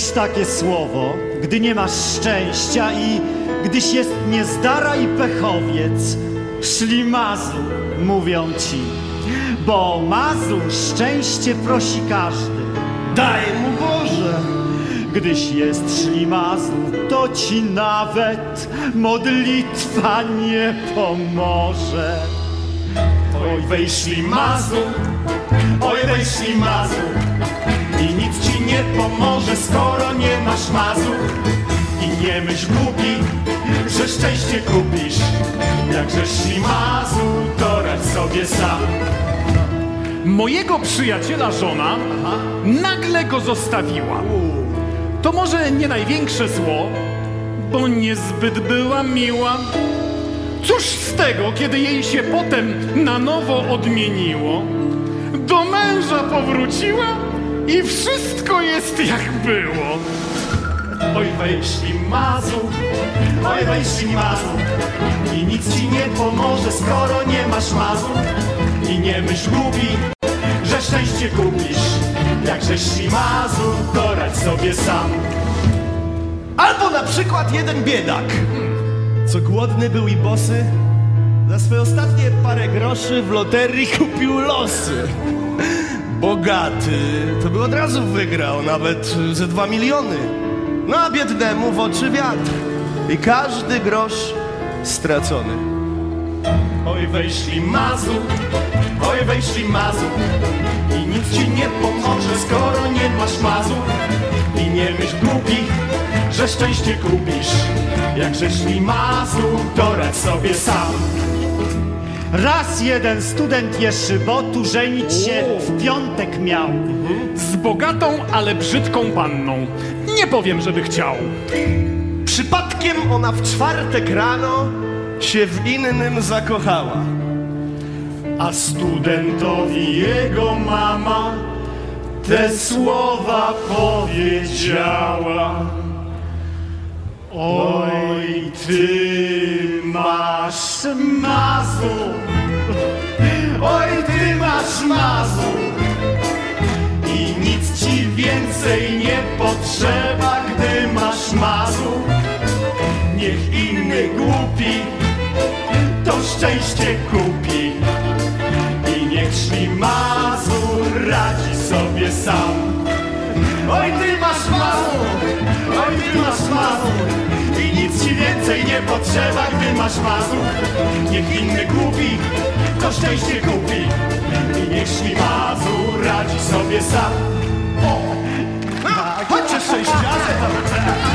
Lubisz takie słowo, gdy nie masz szczęścia i gdyś jest niezdara i pechowiec. Szli Mazur, mówią ci, bo Mazur szczęście prosi każdy. Daj mu Boże! Gdyś jest szli Mazur, to ci nawet modlitwa nie pomoże. Oj, wejszli Mazur, oj, wejszli Mazur i nic ci nie pomoże, skoro nie masz Mazur. I nie myśl głupi, że szczęście kupisz, jakże szli Mazur, to radź sobie sam. Mojego przyjaciela żona nagle go zostawiła. To może nie największe zło, bo niezbyt była miła. Cóż z tego, kiedy jej się potem na nowo odmieniło? Do męża powróciła i wszystko jest jak było. Oj, wejszli Mazur, oj, wejszli Mazur i nic ci nie pomoże, skoro nie masz Mazur. I nie myśl głupi, że szczęście kupisz, jakże szli Mazur, to radź sobie sam. Albo na przykład jeden biedak, co głodny był i bosy, za swoje ostatnie parę groszy w loterii kupił losy. Bogaty to by od razu wygrał nawet ze dwa miliony. No a biednemu w oczy wiatr i każdy grosz stracony. Oj, wejszli Mazur, oj, wejszli Mazur i nic ci nie pomoże, skoro nie masz Mazur. I nie myśl głupi, że szczęście kupisz, jakże szli Mazur, to radź sobie sam. Raz jeden student Jeszybotu żenić się w piątek miał. Z bogatą, ale brzydką panną. Nie powiem, żeby chciał. Przypadkiem ona w czwartek rano się w innym zakochała. A studentowi jego mama te słowa powiedziała. Oj, ty masz mazur, oj, ty masz mazur i nic ci więcej nie potrzeba, gdy masz mazur. Niech inny głupi to szczęście kupi i niech szli mazur radzi sobie sam. Oj, ty masz mazur, oj, ty masz mazur i nic ci więcej nie Niech inny głupi to szczęście kupi i niech szli mazur radzi sobie sam. Chodźcie szczęściarze!